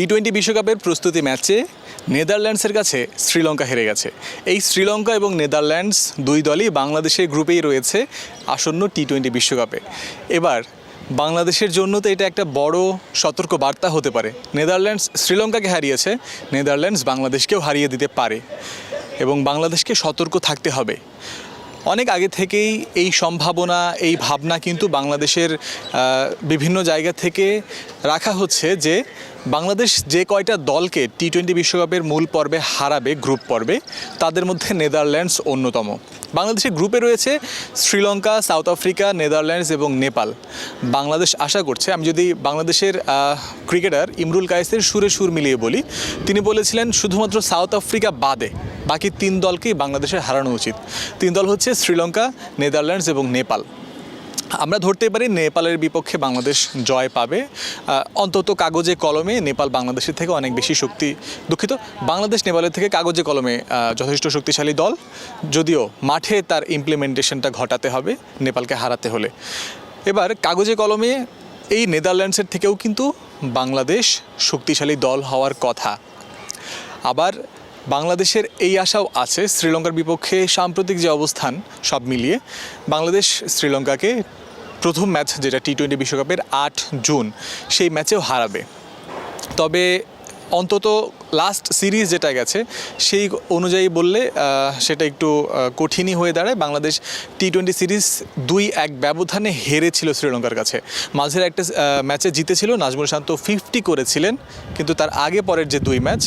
T twenty বিশ্বকাপের প্রস্তুতি ম্যাচে নেদারল্যান্ডসের কাছে শ্রীলঙ্কা হেরে গেছে। এই শ্রীলঙ্কা এবং নেদারল্যান্ডস দুই দলই বাংলাদেশের গ্রুপেই রয়েছে আসন্ন টি টোয়েন্টি বিশ্বকাপে। এবার বাংলাদেশের জন্য তো এটা একটা বড় সতর্ক বার্তা হতে পারে। নেদারল্যান্ডস শ্রীলঙ্কাকে হারিয়েছে, নেদারল্যান্ডস বাংলাদেশকেও হারিয়ে দিতে পারে এবং বাংলাদেশকে সতর্ক থাকতে হবে। অনেক আগে থেকেই এই সম্ভাবনা, এই ভাবনা কিন্তু বাংলাদেশের বিভিন্ন জায়গা থেকে রাখা হচ্ছে যে বাংলাদেশ যে কয়টা দলকে টি টোয়েন্টি বিশ্বকাপের মূল পর্বে হারাবে গ্রুপ পর্বে, তাদের মধ্যে নেদারল্যান্ডস অন্যতম। বাংলাদেশের গ্রুপে রয়েছে শ্রীলঙ্কা, সাউথ আফ্রিকা, নেদারল্যান্ডস এবং নেপাল। বাংলাদেশ আশা করছে, আমি যদি বাংলাদেশের ক্রিকেটার ইমরুল কায়েসের সুরে সুর মিলিয়ে বলি, তিনি বলেছিলেন, শুধুমাত্র সাউথ আফ্রিকা বাদে বাকি তিন দলকেই বাংলাদেশের হারানো উচিত। তিন দল হচ্ছে শ্রীলঙ্কা, নেদারল্যান্ডস এবং নেপাল। আমরা ধরতে পারি নেপালের বিপক্ষে বাংলাদেশ জয় পাবে। অন্তত কাগজে কলমে নেপাল বাংলাদেশের থেকে অনেক বেশি শক্তি দুঃখিত। বাংলাদেশ নেপালের থেকে কাগজে কলমে যথেষ্ট শক্তিশালী দল। যদিও মাঠে তার ইমপ্লিমেন্টেশনটা ঘটাতে হবে নেপালকে হারাতে হলে। এবার কাগজে কলমে এই নেদারল্যান্ডসের থেকেও কিন্তু বাংলাদেশ শক্তিশালী দল হওয়ার কথা। আবার বাংলাদেশের এই আশাও আছে, শ্রীলঙ্কার বিপক্ষে সাম্প্রতিক যে অবস্থান সব মিলিয়ে, বাংলাদেশ শ্রীলঙ্কাকে প্রথম ম্যাচ যেটা টি টোয়েন্টি বিশ্বকাপের আট জুন সেই ম্যাচেও হারাবে। তবে অন্তত লাস্ট সিরিজ যেটা গেছে, সেই অনুযায়ী বললে সেটা একটু কঠিনই হয়ে দাঁড়ায়। বাংলাদেশ টি টোয়েন্টি সিরিজ দুই এক ব্যবধানে হেরেছিল শ্রীলঙ্কার কাছে। মাঝের একটা ম্যাচে জিতেছিল, নাজমুল শান্ত ফিফটি করেছিলেন, কিন্তু তার আগে পরের যে দুই ম্যাচ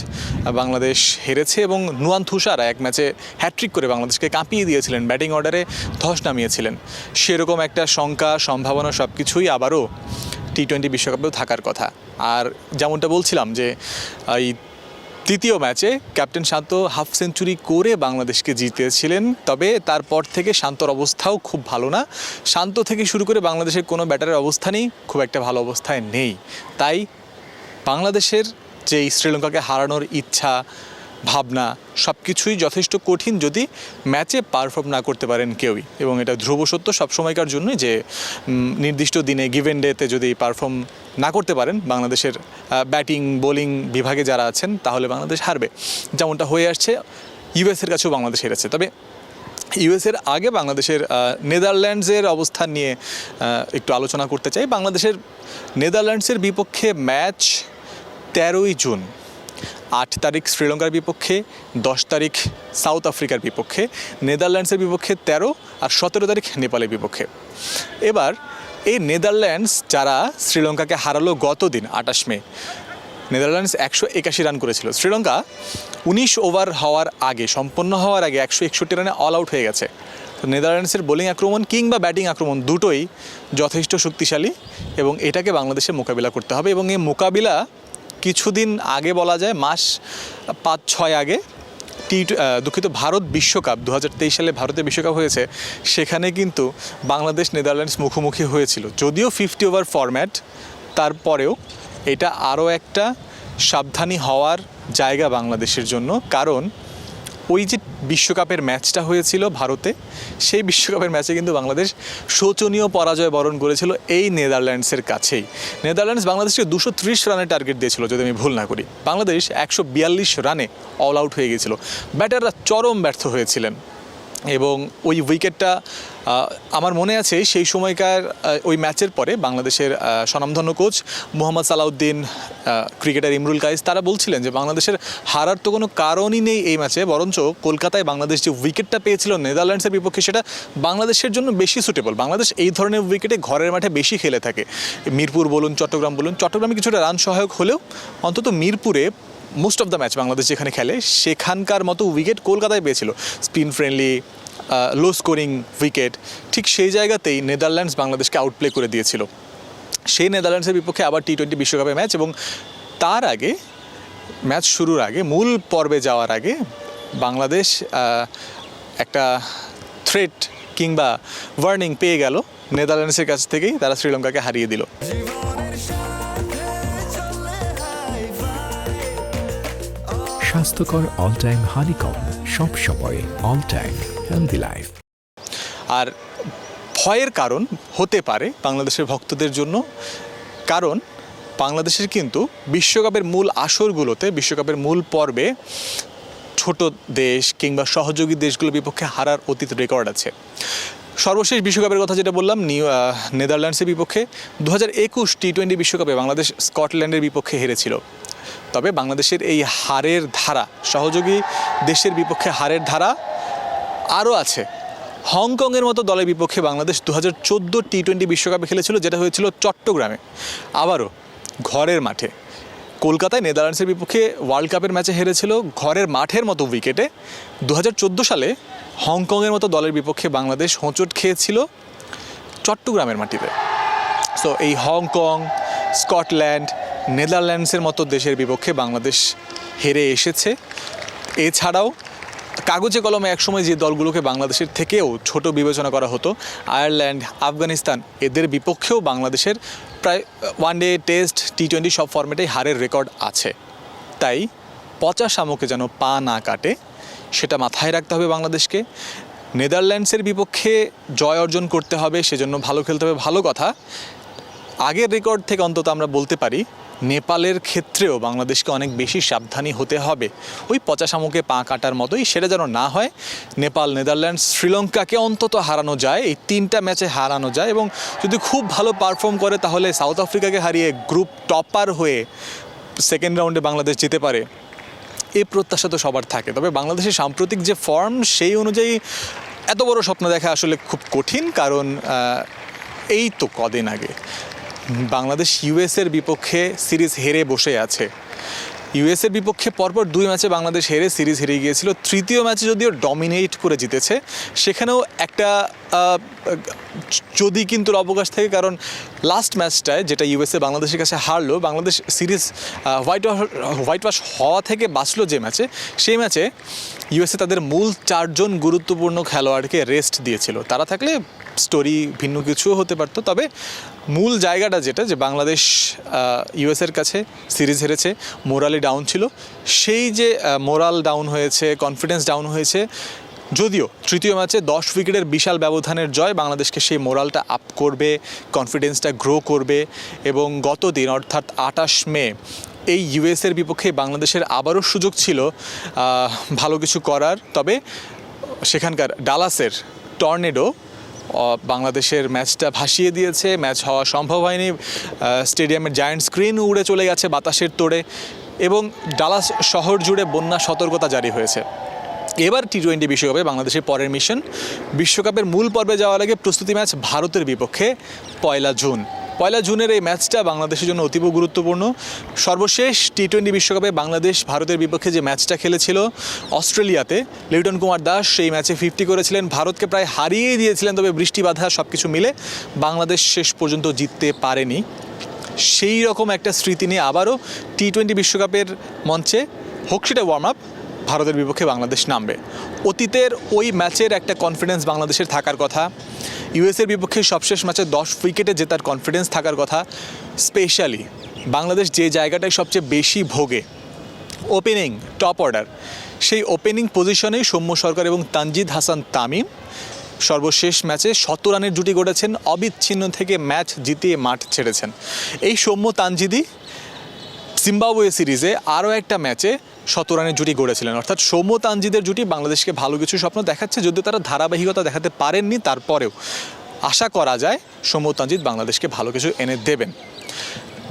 বাংলাদেশ হেরেছে এবং নুয়ান থুসারা এক ম্যাচে হ্যাট্রিক করে বাংলাদেশকে কাঁপিয়ে দিয়েছিলেন ব্যাটিং অর্ডারে ধস নামিয়েছিলেন। সেরকম একটা শঙ্কা, সম্ভাবনা সব কিছুই আবারও টি টোয়েন্টি বিশ্বকাপেও থাকার কথা। আর যেমনটা বলছিলাম যে এই তৃতীয় ম্যাচে ক্যাপ্টেন শান্ত হাফ সেঞ্চুরি করে বাংলাদেশকে জিতেছিলেন, তবে তারপর থেকে শান্তর অবস্থাও খুব ভালো না। শান্ত থেকে শুরু করে বাংলাদেশের কোনো ব্যাটারের অবস্থানই খুব একটা ভালো অবস্থায় নেই। তাই বাংলাদেশের যে শ্রীলঙ্কাকে হারানোর ইচ্ছা ভাবনা সব কিছুই যথেষ্ট কঠিন যদি ম্যাচে পারফর্ম না করতে পারেন কেউই। এবং এটা ধ্রুব সত্য, সবসময়কার জন্যই যে নির্দিষ্ট দিনে গিভেন ডেতে যদি পারফর্ম না করতে পারেন, বাংলাদেশের ব্যাটিং বোলিং বিভাগে যারা আছেন, তাহলে বাংলাদেশ হারবে। যেমনটা হয়ে আসছে ইউএসের কাছেও বাংলাদেশ হেরেছে। তবে ইউএসের আগে বাংলাদেশের নেদারল্যান্ডসের অবস্থান নিয়ে একটু আলোচনা করতে চাই। বাংলাদেশের নেদারল্যান্ডসের বিপক্ষে ম্যাচ তেরোই জুন। আট তারিখ শ্রীলঙ্কার বিপক্ষে, দশ তারিখ সাউথ আফ্রিকার বিপক্ষে, নেদারল্যান্ডসের বিপক্ষে তেরো আর সতেরো তারিখ নেপালের বিপক্ষে। এবার এই নেদারল্যান্ডস যারা শ্রীলঙ্কাকে হারালো গত দিন আটাশ মে, নেদারল্যান্ডস একশো একাশি রান করেছিল। শ্রীলঙ্কা উনিশ ওভার হওয়ার আগে, সম্পন্ন হওয়ার আগে একশো একষট্টি রানে অল আউট হয়ে গেছে। তো নেদারল্যান্ডসের বোলিং আক্রমণ কিংবা ব্যাটিং আক্রমণ দুটোই যথেষ্ট শক্তিশালী এবং এটাকে বাংলাদেশে মোকাবিলা করতে হবে এবং এই মোকাবিলা কিছুদিন আগে বলা যায়, মাস পাঁচ, ছয় আগে টি দুঃখিত ভারত বিশ্বকাপ দু হাজার তেইশ সালে ভারতে বিশ্বকাপ হয়েছে, সেখানে কিন্তু বাংলাদেশ, নেদারল্যান্ডস মুখোমুখি হয়েছিল। যদিও ফিফটি ওভার ফরম্যাট তারপরেও এটা আরও একটা সাবধানী হওয়ার জায়গা বাংলাদেশের জন্য, কারণ ওই যে বিশ্বকাপের ম্যাচটা হয়েছিল ভারতে, সেই বিশ্বকাপের ম্যাচে কিন্তু বাংলাদেশ শোচনীয় পরাজয় বরণ করেছিল এই নেদারল্যান্ডসের কাছেই। নেদারল্যান্ডস বাংলাদেশকে দুশো ত্রিশ রানের টার্গেট দিয়েছিল, যদি আমি ভুল না করি। বাংলাদেশ একশো বিয়াল্লিশ রানে অল আউট হয়ে গিয়েছিল ব্যাটাররা চরম ব্যর্থ হয়েছিলেন। এবং ওই উইকেটটা আমার মনে আছে সেই সময়কার ওই ম্যাচের পরে বাংলাদেশের স্বনামধন্য কোচ মোহাম্মদ সালাউদ্দিন ক্রিকেটার ইমরুল কাইস তারা বলছিলেন যে বাংলাদেশের হারার তো কোনো কারণই নেই এই ম্যাচে, বরঞ্চ কলকাতায় বাংলাদেশ যে উইকেটটা পেয়েছিল নেদারল্যান্ডসের বিপক্ষে, সেটা বাংলাদেশের জন্য বেশি সুটেবল বাংলাদেশ এই ধরনের উইকেটে ঘরের মাঠে বেশি খেলে থাকে। মিরপুর বলুন, চট্টগ্রাম বলুন, চট্টগ্রামে কিছুটা রান সহায়ক হলেও অন্তত মিরপুরে most of the match Bangladesh যেখানে খেলে, সেখানকার মতো উইকেট কলকাতায় পেয়েছিল। Spin friendly low scoring wicket ঠিক সেই জায়গাতেই নেদারল্যান্ডস বাংলাদেশকে আউটপ্লে করে দিয়েছিল। সেই নেদারল্যান্ডসের বিপক্ষে আবার টি টোয়েন্টি বিশ্বকাপে ম্যাচ এবং তার আগে ম্যাচ শুরুর আগে, মূল পর্বে যাওয়ার আগে বাংলাদেশ একটা থ্রেট কিংবা ওয়ার্নিং পেয়ে গেল। নেদারল্যান্ডসের কাছ থেকেই তারা শ্রীলঙ্কাকে হারিয়ে দিল। স্বাস্থ্যকর অল টাইম হানিকম সব সময় অল টাইম হেলদি লাইফ আর ভয়ের কারণ হতে পারে বাংলাদেশের ভক্তদের জন্য, কারণ বাংলাদেশের কিন্তু বিশ্বকাপের মূল আসরগুলোতে, বিশ্বকাপের মূল পর্বে ছোট দেশ কিংবা সহযোগী দেশগুলোর বিপক্ষে হারার অতীত রেকর্ড আছে। সর্বশেষ বিশ্বকাপের কথা যেটা বললাম, নিউ নেদারল্যান্ডসের বিপক্ষে দু হাজার একুশ টি টোয়েন্টি বিশ্বকাপে বাংলাদেশ স্কটল্যান্ডের বিপক্ষে হেরেছিল। তবে বাংলাদেশের এই হারের ধারা, সহযোগী দেশের বিপক্ষে হারের ধারা আরও আছে। হংকংয়ের মতো দলের বিপক্ষে বাংলাদেশ দু হাজার চোদ্দ টি টোয়েন্টি বিশ্বকাপে খেলেছিল, যেটা হয়েছিল চট্টগ্রামে। আবারও ঘরের মাঠে। কলকাতায় নেদারল্যান্ডসের বিপক্ষে ওয়ার্ল্ড কাপের ম্যাচে হেরেছিল ঘরের মাঠের মতো উইকেটে। দু হাজার চোদ্দ সালে হংকংয়ের মতো দলের বিপক্ষে বাংলাদেশ হোঁচট খেয়েছিল চট্টগ্রামের মাটিতে। সো এই হংকং, স্কটল্যান্ড নেদারল্যান্ডসের মতো দেশের বিপক্ষে বাংলাদেশ হেরে এসেছে। এছাড়াও কাগজে কলমে একসময় যে দলগুলোকে বাংলাদেশের থেকেও ছোট বিবেচনা করা হতো, আয়ারল্যান্ড, আফগানিস্তান, এদের বিপক্ষেও বাংলাদেশের প্রায় one day test T twenty সব ফর্মেটেই হারের রেকর্ড আছে। তাই পচা শামুকে যেন পা না কাটে, সেটা মাথায় রাখতে হবে বাংলাদেশকে। নেদারল্যান্ডসের বিপক্ষে জয় অর্জন করতে হবে, সেজন্য ভালো খেলতে হবে, ভালো কথা। আগের রেকর্ড থেকে অন্তত আমরা বলতে পারি নেপালের ক্ষেত্রেও বাংলাদেশকে অনেক বেশি সাবধানী হতে হবে। ওই পচা শামুকে পা কাটার মতোই সেটা যেন না হয়। নেপাল, নেদারল্যান্ডস, শ্রীলঙ্কাকে অন্তত হারানো যায়, এই তিনটা ম্যাচে হারানো যায় এবং যদি খুব ভালো পারফর্ম করে তাহলে সাউথ আফ্রিকাকে হারিয়ে গ্রুপ টপার হয়ে সেকেন্ড রাউন্ডে বাংলাদেশ যেতে পারে। এই প্রত্যাশা তো সবার থাকে। তবে বাংলাদেশের সাম্প্রতিক যে ফর্ম, সেই অনুযায়ী এত বড় স্বপ্ন দেখা আসলে খুব কঠিন, কারণ এই তো কদিন আগে। বাংলাদেশ ইউএসের বিপক্ষে সিরিজ হেরে বসে আছে। ইউএসের বিপক্ষে পরপর দুই ম্যাচে বাংলাদেশ হেরে সিরিজ হেরে গিয়েছিল। তৃতীয় ম্যাচে যদিও ডমিনেট করে জিতেছে, সেখানেও একটা যদি কিন্তু অবকাশ থাকে, কারণ লাস্ট ম্যাচটায় যেটা ইউএসএ বাংলাদেশের কাছে হারলো, Bangladesh series white whitewash হওয়া থেকে বাঁচলো যে ম্যাচে, সেই ম্যাচে ইউএসএ তাদের মূল চারজন গুরুত্বপূর্ণ খেলোয়াড়কে রেস্ট দিয়েছিল। তারা থাকলে স্টোরি ভিন্ন কিছুও হতে পারতো। তবে মূল জায়গাটা যেটা, যে বাংলাদেশ ইউএসের কাছে সিরিজ হেরেছে, মোরালি ডাউন ছিল। সেই যে মোরাল ডাউন হয়েছে কনফিডেন্স ডাউন হয়েছে, যদিও তৃতীয় ম্যাচে দশ উইকেটের বিশাল ব্যবধানের জয় বাংলাদেশকে সেই মোরালটা আপ করবে কনফিডেন্সটা গ্রো করবে এবং গত দিন, অর্থাৎ আটাশ মে, এই ইউএসের বিপক্ষে বাংলাদেশের আবারও সুযোগ ছিল ভালো কিছু করার। তবে সেখানকার ডালাসের টর্নেডো বাংলাদেশের ম্যাচটা ভাসিয়ে দিয়েছে। ম্যাচ হওয়া সম্ভব হয়নি। স্টেডিয়ামের জায়ান্ট স্ক্রিন উড়ে চলে গেছে বাতাসের তোড়ে এবং ডালাস শহর জুড়ে বন্যা সতর্কতা জারি হয়েছে। এবার টি টোয়েন্টি বিশ্বকাপে বাংলাদেশের পরের মিশন বিশ্বকাপের মূল পর্বে যাওয়ার আগে প্রস্তুতি ম্যাচ ভারতের বিপক্ষে, পয়লা জুন। পয়লা জুনের এই ম্যাচটা বাংলাদেশের জন্য অতীব গুরুত্বপূর্ণ। সর্বশেষ টি টোয়েন্টি বিশ্বকাপে বাংলাদেশ ভারতের বিপক্ষে যে ম্যাচটা খেলেছিল অস্ট্রেলিয়াতে, লিটন কুমার দাস সেই ম্যাচে ফিফটি করেছিলেন। ভারতকে প্রায় হারিয়ে দিয়েছিলেন, তবে বৃষ্টি বাধা সব কিছু মিলে বাংলাদেশ শেষ পর্যন্ত জিততে পারেনি। সেই রকম একটা স্মৃতি নিয়ে আবারও টি টোয়েন্টি বিশ্বকাপের মঞ্চে হোক সেটা ওয়ার্ম আপ ভারতের বিপক্ষে বাংলাদেশ নামবে। অতীতের ওই ম্যাচের একটা কনফিডেন্স বাংলাদেশের থাকার কথা। ইউএসের বিপক্ষে সবশেষ ম্যাচে দশ উইকেটে জেতার কনফিডেন্স থাকার কথা স্পেশালি বাংলাদেশ যে জায়গাটায় সবচেয়ে বেশি ভোগে ওপেনিং টপ অর্ডার সেই ওপেনিং পজিশনেই সৌম্য সরকার এবং তানজিদ হাসান তামিম সর্বশেষ ম্যাচে শত রানের জুটি গড়েছেন, অবিচ্ছিন্ন থেকে ম্যাচ জিতিয়ে মাঠ ছেড়েছেন। এই সৌম্য তানজিদি জিম্বাবুয়ে সিরিজে আরও একটা ম্যাচে শত রানের জুটি গড়েছিলেন। অর্থাৎ সৌম্য তানজিদের জুটি বাংলাদেশকে ভালো কিছু স্বপ্ন দেখাচ্ছে, যদিও তারা ধারাবাহিকতা দেখাতে পারেননি। তারপরেও আশা করা যায় সৌম্য তানজিদ বাংলাদেশকে ভালো কিছু এনে দেবেন।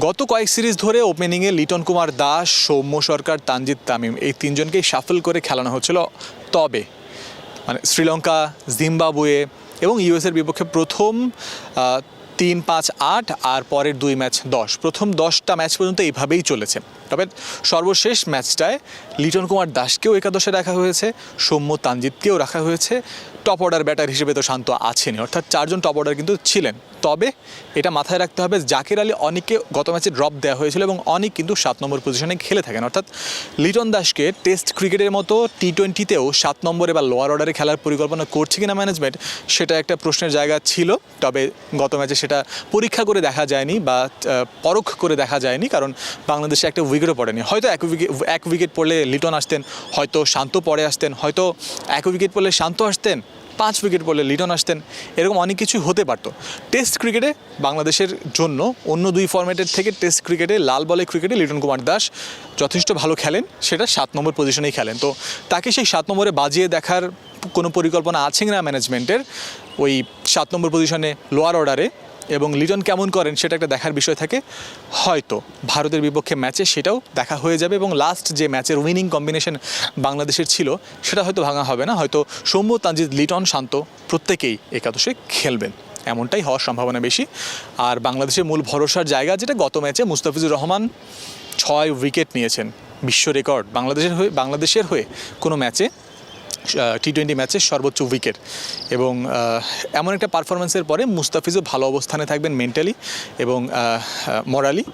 গত কয়েক সিরিজ ধরে ওপেনিংয়ে লিটন কুমার দাস, সৌম্য সরকার, তানজিদ তামিম এই তিনজনকেই সাফল করে খেলানো হচ্ছিল। তবে মানে শ্রীলঙ্কা, জিম্বাবুয়ে এবং ইউএসের বিপক্ষে প্রথম তিন, পাঁচ, আট আর পরের দুই ম্যাচ দশ। প্রথম দশটা ম্যাচ পর্যন্ত এইভাবেই চলেছে। তবে সর্বশেষ ম্যাচটায় লিটন কুমার দাসকেও একাদশে রাখা হয়েছে, সৌম্য তানজিৎকেও রাখা হয়েছে টপ অর্ডার ব্যাটার হিসেবে তো শান্ত আছেনই। অর্থাৎ চারজন টপ অর্ডার কিন্তু ছিলেন। তবে এটা মাথায় রাখতে হবে, জাকির আলী অনেককে গত ম্যাচে ড্রপ দেওয়া হয়েছিল এবং অনেক কিন্তু সাত নম্বর পজিশনে খেলে থাকেন। অর্থাৎ লিটন দাসকে টেস্ট ক্রিকেটের মতো টি টোয়েন্টিতেও সাত নম্বরে বা লোয়ার অর্ডারে খেলার পরিকল্পনা করছে কিনা ম্যানেজমেন্ট সেটা একটা প্রশ্নের জায়গা ছিল। তবে গত ম্যাচে সেটা পরীক্ষা করে দেখা যায়নি বা পরখ করে দেখা যায়নি, কারণ বাংলাদেশে একটা উইকেটও পড়েনি। হয়তো এক উইকেট এক উইকেট পড়লে লিটন আসতেন, হয়তো শান্ত পরে আসতেন, হয়তো এক উইকেট পড়লে শান্ত আসতেন পাঁচ উইকেট পড়লে লিটন আসতেন, এরকম অনেক কিছু হতে পারতো। টেস্ট ক্রিকেটে বাংলাদেশের জন্য অন্য দুই ফর্ম্যাটের থেকে টেস্ট ক্রিকেটে, লাল বলে ক্রিকেটে লিটন কুমার দাস যথেষ্ট ভালো খেলেন, সেটা সাত নম্বর পজিশনেই খেলেন। তো তাকে সেই সাত নম্বরে বাজিয়ে দেখার কোনো পরিকল্পনা আছে না ম্যানেজমেন্টের। ওই সাত নম্বর পজিশনে লোয়ার অর্ডারে এবং লিটন কেমন করেন সেটা একটা দেখার বিষয় থাকে। হয়তো ভারতের বিপক্ষে ম্যাচে সেটাও দেখা হয়ে যাবে এবং লাস্ট যে ম্যাচের উইনিং কম্বিনেশন বাংলাদেশের ছিল, সেটা হয়তো ভাঙা হবে না। হয়তো সৌম্য তানজিদ লিটন, শান্ত প্রত্যেকেই একাদশে খেলবেন। এমনটাই হওয়ার সম্ভাবনা বেশি। আর বাংলাদেশের মূল ভরসার জায়গা যেটা, গত ম্যাচে মুস্তাফিজুর রহমান ছয় উইকেট নিয়েছেন। বিশ্ব রেকর্ড বাংলাদেশের হয়ে বাংলাদেশের হয়ে কোনো ম্যাচে টি টোয়েন্টি ম্যাচে সর্বোচ্চ উইকেট এবং এমন একটা পারফরমেন্সের পরে মুস্তাফিজও ভালো অবস্থানে থাকবেন মেন্টালি এবং মরালি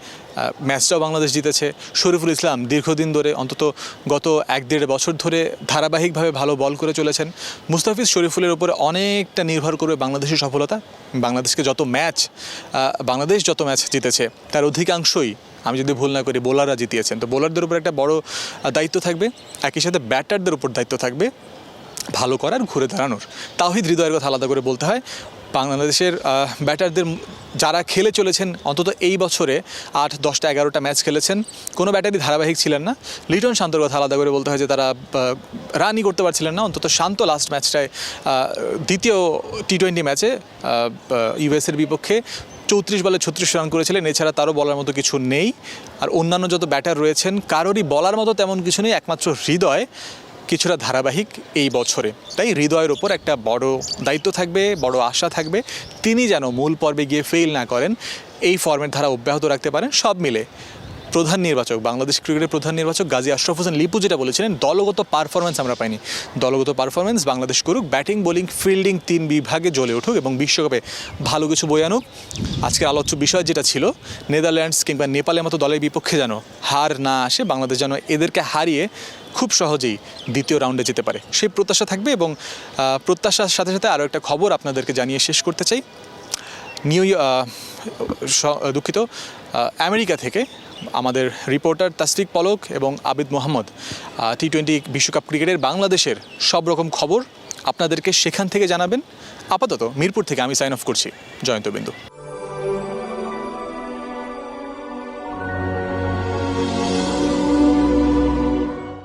ম্যাচটাও বাংলাদেশ জিতেছে। শরীফুল ইসলাম দীর্ঘদিন ধরে, অন্তত গত এক দেড় বছর ধরে ধারাবাহিকভাবে ভালো বল করে চলেছেন। মুস্তাফিজ শরীফুলের উপরে অনেকটা নির্ভর করবে বাংলাদেশের সফলতা। বাংলাদেশকে যত ম্যাচ বাংলাদেশ যত ম্যাচ জিতেছে, তার অধিকাংশই, আমি যদি ভুল না করি বোলাররা জিতিয়েছেন। তো বোলারদের উপর একটা বড় দায়িত্ব থাকবে। একই সাথে ব্যাটারদের উপর দায়িত্ব থাকবে। ভালো করার, ঘুরে দাঁড়ানোর। তাওহিদ হৃদয়ের কথা আলাদা করে বলতে হয়। বাংলাদেশের ব্যাটারদের যারা খেলে চলেছেন, অন্তত এই বছরে আট, দশটা, এগারোটা ম্যাচ খেলেছেন, কোনো ব্যাটারই ধারাবাহিক ছিলেন না। লিটন শান্তর কথা আলাদা করে বলতে হয় যে তারা রানই করতে পারছিলেন না। অন্তত শান্ত লাস্ট ম্যাচটায় দ্বিতীয় টি টোয়েন্টি ম্যাচে ইউএসের বিপক্ষে চৌত্রিশ বলে ছত্রিশ রান করেছিলেন। এছাড়া তারও বলার মতো কিছু নেই। আর অন্যান্য যত ব্যাটার রয়েছেন, কারোরই বলার মতো তেমন কিছু নেই। একমাত্র হৃদয় কিছুটা ধারাবাহিক এই বছরে। তাই হৃদয়ের ওপর একটা বড় দায়িত্ব থাকবে, বড় আশা থাকবে। তিনি যেন মূল পর্বে গিয়ে ফেল না করেন, এই ফর্মের ধারা অব্যাহত রাখতে পারেন। সব মিলে প্রধান নির্বাচক, বাংলাদেশ ক্রিকেটের প্রধান নির্বাচক গাজী আশরাফ হোসেন লিপু যেটা বলেছিলেন, দলগত পারফরমেন্স আমরা পাইনি। দলগত পারফরমেন্স বাংলাদেশ করুক ব্যাটিং বোলিং ফিল্ডিং তিন বিভাগে জ্বলে উঠুক এবং বিশ্বকাপে ভালো কিছু বই আনুক। আজকের আলোচ্য বিষয় যেটা ছিল, নেদারল্যান্ডস কিংবা নেপালের মতো দলের বিপক্ষে যেন হার না আসে, বাংলাদেশ যেন এদেরকে হারিয়ে খুব সহজেই দ্বিতীয় রাউন্ডে যেতে পারে। সেই প্রত্যাশা থাকবে এবং প্রত্যাশার সাথে সাথে আরও একটা খবর আপনাদেরকে জানিয়ে শেষ করতে চাই। নিউ দুঃখিত আমেরিকা থেকে আমাদের রিপোর্টার তাসরিক পলক এবং আবিদ মোহাম্মদ টি টোয়েন্টি বিশ্বকাপ ক্রিকেটের বাংলাদেশের সব রকম খবর আপনাদেরকে সেখান থেকে জানাবেন। আপাতত মিরপুর থেকে আমি সাইন অফ করছি। জয়ন্ত বিন্দু।